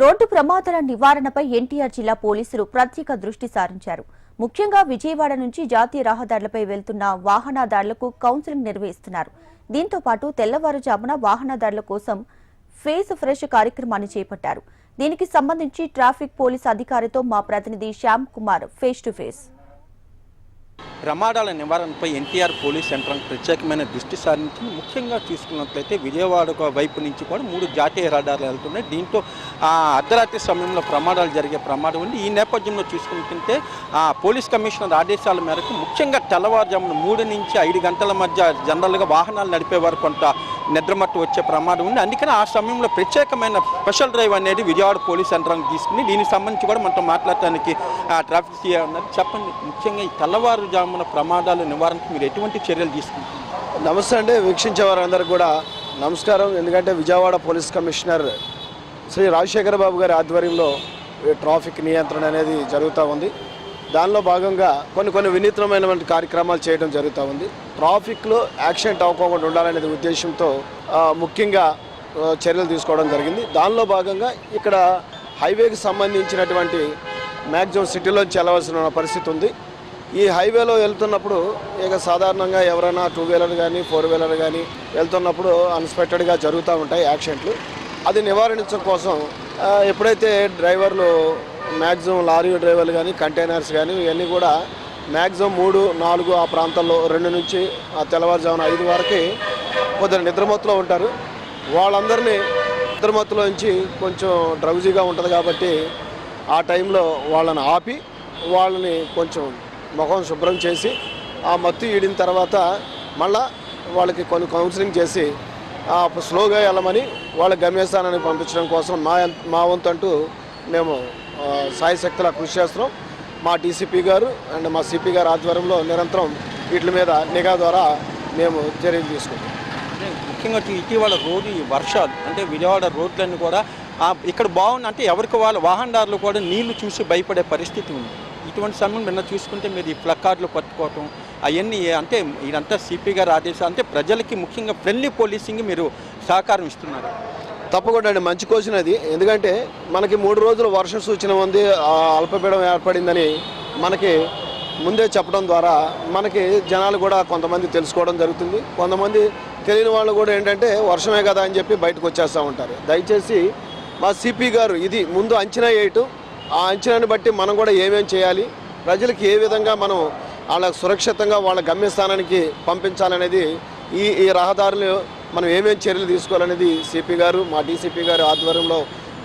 Road ప్రమాదాల నివారణపై ఎన్టీఆర్ జిల్లా పోలీసులు ప్రత్యేక దృష్టి సారించారు. ముఖ్యంగా విజయవాడ నుంచి జాతీయ రహదారులపై వెళ్తున్న వాహనదారులకు కౌన్సిలింగ్ నిర్వహిస్తున్నారు. దీంతో పాటు తెల్లవారుజామున వాహనదారుల కోసం ఫేస్ ఫ్రెష్ కార్యక్రమాన్ని చేపట్టారు. దీనికి సంబంధించి ట్రాఫిక్ పోలీస్ అధికారితో మా ప్రతినిధి Shyam Kumar face to face. ప్రమాదాల నివారణపై ఎన్టీఆర్ పోలీస్ యంత్రం ప్రత్యేకమైన దృష్టి సారించి ముఖ్యంగా చూసుకున్నట్లయితే విజయవాడ వైపు నుంచి కూడా మూడు జాతీయ రహదారులు వెళ్తున్నాయి. దీంతో అర్ధరాత్రి సమయంలో ప్రమాదాలు జరిగే ప్రమాదం ఉంది. ఈ నేపథ్యంలో చూసుకుంటుంటే ఆ, పోలీస్ కమిషనర్ ఆదేశాల మేరకు ముఖ్యంగా తెల్లవారుజామున మూడు నుంచి ఐదు గంటల మధ్య జనరల్గా వాహనాలు నడిపే వారు కొంత నిద్రమట్టు వచ్చే ప్రమాదం ఉంది. అందుకని ఆ సమయంలో ప్రత్యేకమైన స్పెషల్ డ్రైవ్ అనేది విజయవాడ పోలీస్ యంత్రాంగం తీసుకుని దీనికి సంబంధించి కూడా మనతో మాట్లాడటానికి ట్రాఫిక్ సీఏ ఉన్నారు. చెప్పండి ముఖ్యంగా ఈ తెల్లవారుజామున ప్రమాదాల నివారణకు మీరు ఎటువంటి చర్యలు తీసుకుంటున్నారు? నమస్తే అండి వీక్షించే వారందరూ కూడా నమస్కారం. ఎందుకంటే విజయవాడ పోలీస్ కమిషనర్ శ్రీ రాజశేఖర బాబు గారి ఆధ్వర్యంలో ట్రాఫిక్ నియంత్రణ అనేది జరుగుతూ ఉంది. దానిలో భాగంగా కొన్ని కొన్ని వినూత్నమైనటువంటి కార్యక్రమాలు చేయడం జరుగుతూ ఉంది. ట్రాఫిక్లో యాక్సిడెంట్ అవ్వకుండా ఉండాలనేది ఉద్దేశంతో ముఖ్యంగా చర్యలు తీసుకోవడం జరిగింది. దానిలో భాగంగా ఇక్కడ హైవేకి సంబంధించినటువంటి మ్యాక్సిమం సిటీలోంచి వెళ్ళవలసిన పరిస్థితి ఉంది. ఈ హైవేలో వెళ్తున్నప్పుడు ఇక సాధారణంగా ఎవరైనా టూ వీలర్ కానీ ఫోర్ వీలర్ కానీ వెళ్తున్నప్పుడు అన్ఎక్స్పెక్టెడ్గా జరుగుతూ ఉంటాయి యాక్సిడెంట్లు. అది నివారించడం కోసం ఎప్పుడైతే డ్రైవర్లు మ్యాక్సిమం లారీ డ్రైవర్లు కానీ కంటైనర్స్ కానీ ఇవన్నీ కూడా మ్యాక్సిమం మూడు నాలుగు ఆ ప్రాంతాల్లో రెండు నుంచి ఆ తెల్లవారుజామున ఐదు వరకు కొద్దిగా నిద్రమత్తులో ఉంటారు. వాళ్ళందరినీ నిద్రమత్తులో నుంచి కొంచెం డ్రౌజీగా ఉంటుంది కాబట్టి ఆ టైంలో వాళ్ళని ఆపి వాళ్ళని కొంచెం ముఖం శుభ్రం చేసి ఆ మత్తు ఈడిన తర్వాత మళ్ళా వాళ్ళకి కొన్ని కౌన్సిలింగ్ చేసి స్లోగా వెళ్ళమని వాళ్ళ గమ్యస్థానానికి పంపించడం కోసం మా మా వంతు అంటూ మేము సాయశక్తుల సాయి శక్తుల కృషి చేస్తున్నాం. మా డీసీపీ గారు అండ్ మా సిపి గారు ఆధ్వర్యంలో నిరంతరం వీటి మీద నిఘా ద్వారా మేము చర్యలు తీసుకుంటాం ముఖ్యంగా ఇటీవల రోజు ఈ వర్షాలు అంటే విజయవాడ రోడ్లన్నీ కూడా ఇక్కడ బాగుంది అంటే ఎవరికి వాళ్ళ వాహనదారులు కూడా నీళ్ళు చూసి భయపడే పరిస్థితి ఉంది. ఇటువంటి సమయం నిన్న చూసుకుంటే మీరు ఈ ప్లకార్డులు పట్టుకోవటం అవన్నీ అంటే ఇదంతా సిపి గారు ఆదేశాలు అంటే ప్రజలకి ముఖ్యంగా ఫ్రెండ్లీ పోలీసింగ్ మీరు సహకారం ఇస్తున్నారు. తప్పకుండా అండి మంచి క్వశ్చన్ అది. ఎందుకంటే మనకి మూడు రోజులు వర్ష సూచన ఉంది ఆ, ఏర్పడిందని మనకి ముందే చెప్పడం ద్వారా మనకి జనాలు కూడా కొంతమంది తెలుసుకోవడం జరుగుతుంది. కొంతమంది తెలియని వాళ్ళు కూడా ఏంటంటే వర్షమే కదా అని చెప్పి బయటకు వచ్చేస్తూ ఉంటారు. దయచేసి మా సిపి గారు ఇది ముందు అంచనా వేయటం. ఆ అంచనాని బట్టి మనం కూడా ఏమేమి చేయాలి? ప్రజలకు ఏ విధంగా మనం వాళ్ళ సురక్షితంగా వాళ్ళ గమ్యస్థానానికి పంపించాలనేది ఈ ఈ రహదారులు మనం ఏమేమి చర్యలు తీసుకోవాలనేది సిపి గారు మా డీసీపీ గారు ఆధ్వర్యంలో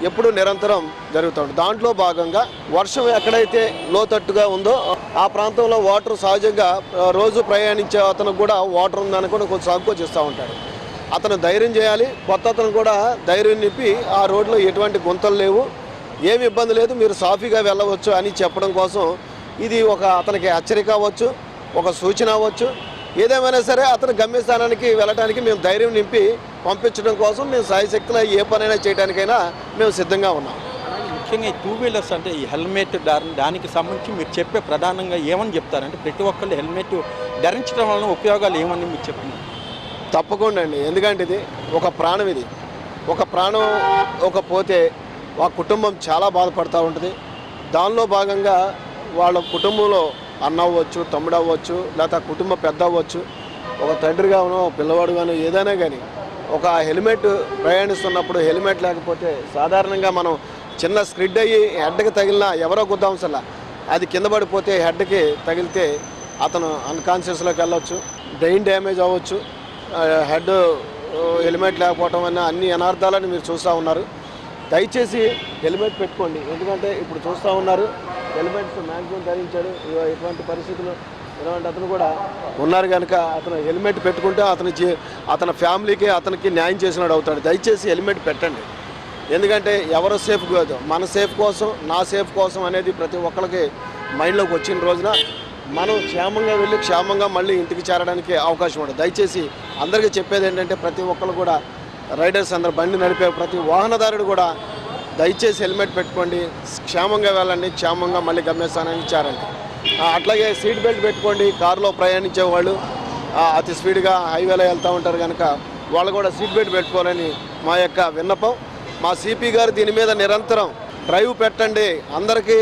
ఎప్పుడూ నిరంతరం జరుగుతుంది దాంట్లో భాగంగా వర్షం ఎక్కడైతే లోతట్టుగా ఉందో ఆ ప్రాంతంలో వాటర్ సహజంగా రోజు ప్రయాణించే అతను కూడా వాటర్ ఉందని కూడా కొంచెం సంకోచిస్తూ ఉంటాడు అతను ధైర్యం చేయాలి కొత్త అతను కూడా ధైర్యం నింపి ఆ రోడ్లో ఎటువంటి గుంతలు లేవు. ఏమి ఇబ్బంది లేదు మీరు సాఫీగా వెళ్ళవచ్చు అని చెప్పడం కోసం ఇది ఒక అతనికి హెచ్చరిక అవ్వచ్చు ఒక సూచన అవ్వచ్చు. ఏదేమైనా సరే అతను గమ్యస్థానానికి వెళ్ళడానికి మేము ధైర్యం నింపి పంపించడం కోసం మేము సాయశక్తుల ఏ పనైనా చేయడానికైనా మేము సిద్ధంగా ఉన్నాం. ముఖ్యంగా ఈ టూ వీలర్స్ అంటే ఈ హెల్మెట్ ధర- దానికి సంబంధించి మీరు చెప్పే ప్రధానంగా ఏమని చెప్తారంటే ప్రతి ఒక్కళ్ళు హెల్మెట్ ధరించడం వలన ఉపయోగాలు ఏమని మీరు చెప్పినారు తప్పకుండా అండి. ఎందుకంటే ఇది ఒక ప్రాణం ఇది. ఒక ప్రాణం ఒక పోతే ఆ కుటుంబం చాలా బాధపడుతూ ఉంటుంది. దానిలో భాగంగా వాళ్ళ కుటుంబంలో అన్న అవ్వచ్చు తమ్ముడు అవ్వచ్చు లేకపోతే కుటుంబ పెద్ద అవ్వచ్చు ఒక తండ్రిగానో పిల్లవాడుగానో ఏదైనా కానీ ఒక హెల్మెట్ ప్రయాణిస్తున్నప్పుడు హెల్మెట్ లేకపోతే సాధారణంగా మనం చిన్న స్క్రిడ్ అయ్యి హెడ్కి తగిలినా ఎవరో గుద్దాంసలా అది కింద పడిపోతే హెడ్కి తగిలితే అతను అన్కాన్షియస్లోకి వెళ్ళొచ్చు బ్రెయిన్ డ్యామేజ్ అవ్వచ్చు హెడ్ హెల్మెట్ లేకపోవటం అన్న అన్ని అనార్థాలని మీరు చూస్తూ ఉన్నారు. దయచేసి హెల్మెట్ పెట్టుకోండి. ఎందుకంటే ఇప్పుడు చూస్తూ ఉన్నారు హెల్మెట్స్ మ్యాక్సిమం ధరించాడు. ఇటువంటి పరిస్థితులు ఇటువంటి అతను కూడా ఉన్నారు కనుక అతను హెల్మెట్ పెట్టుకుంటే అతని జీ అతని ఫ్యామిలీకి అతనికి న్యాయం చేసినాడు అవుతాడు. దయచేసి హెల్మెట్ పెట్టండి. ఎందుకంటే ఎవరు సేఫ్ కాదు మన సేఫ్ కోసం నా సేఫ్ కోసం అనేది ప్రతి ఒక్కరికి మైండ్లోకి వచ్చిన రోజున మనం క్షేమంగా వెళ్ళి క్షేమంగా మళ్ళీ ఇంటికి చేరడానికి అవకాశం ఉంటుంది దయచేసి అందరికీ చెప్పేది ఏంటంటే ప్రతి ఒక్కరు కూడా రైడర్స్ అందరు బండి నడిపే ప్రతి వాహనదారుడు కూడా దయచేసి హెల్మెట్ పెట్టుకోండి. క్షేమంగా వెళ్ళండి. క్షేమంగా మళ్ళీ గమ్యస్థానానికి చేరండి అట్లాగే సీట్ బెల్ట్ పెట్టుకోండి. కారులో ప్రయాణించే వాళ్ళు అతి స్పీడ్గా హైవేలో వెళ్తూ ఉంటారు కనుక వాళ్ళు కూడా సీట్ బెల్ట్ పెట్టుకోవాలని మా యొక్క విన్నపం. మా సిపి గారు దీని మీద నిరంతరం డ్రైవ్ పెట్టండి. అందరికీ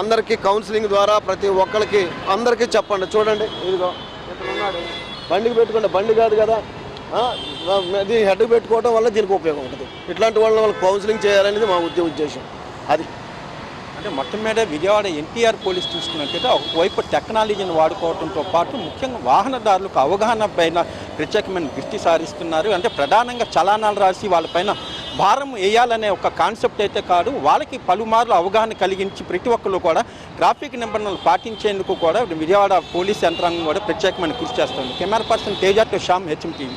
అందరికీ కౌన్సిలింగ్ ద్వారా ప్రతి ఒక్కరికి అందరికీ చెప్పండి. చూడండి ఇదిగో ఇక్కడ ఉన్నాడు. బండికి పెట్టుకోండి బండి కాదు కదా. అది హెడ్ పెట్టుకోవడం వల్ల దీనికి ఉపయోగం ఉంటుంది. ఇట్లాంటి వాళ్ళని వాళ్ళు కౌన్సిలింగ్ చేయాలనేది మా ఉద్య ఉద్దేశం. అది. అంటే మొత్తం మీద విజయవాడ ఎన్టీఆర్ పోలీస్ చూసుకున్నట్టయితే ఒకవైపు టెక్నాలజీని వాడుకోవడంతో పాటు ముఖ్యంగా వాహనదారులకు అవగాహన పైన ప్రత్యేకమైన దృష్టి సారిస్తున్నారు. అంటే ప్రధానంగా చలానాలు రాసి వాళ్ళపైన భారం వేయాలనే ఒక కాన్సెప్ట్ అయితే కాదు వాళ్ళకి పలుమార్లు అవగాహన కలిగించి ప్రతి ఒక్కరు కూడా ట్రాఫిక్ నిబంధనలు పాటించేందుకు కూడా విజయవాడ పోలీస్ యంత్రాంగం కూడా ప్రత్యేకమైన కృషి చేస్తుంది. Camera person Teja to Shyam HM TV